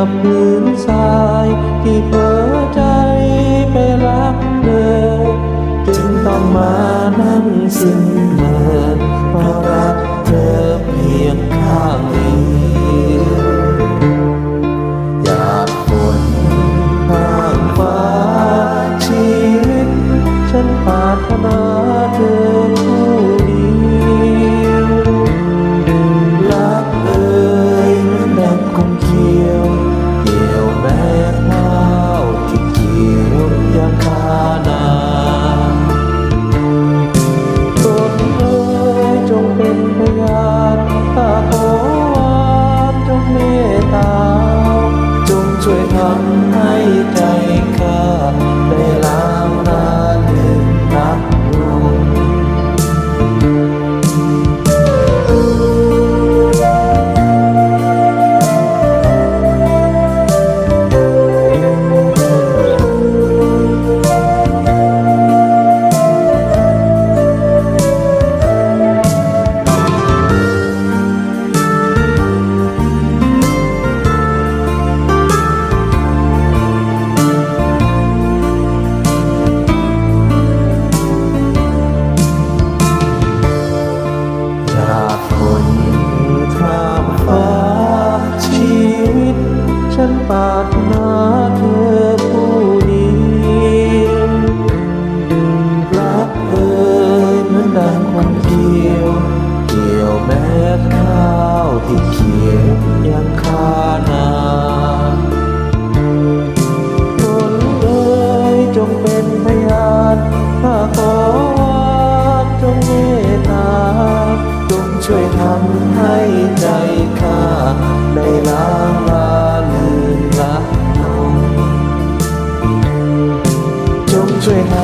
กับพื้นทรายที่เผลอใจไปรักเธอจึงต้องมานั่งซึ้งเมินเพราะรักเธอเพียงข้างเดียวอยากฝนข้างฟ้าชีวิตฉันปารถนา ทำให้ใจ วย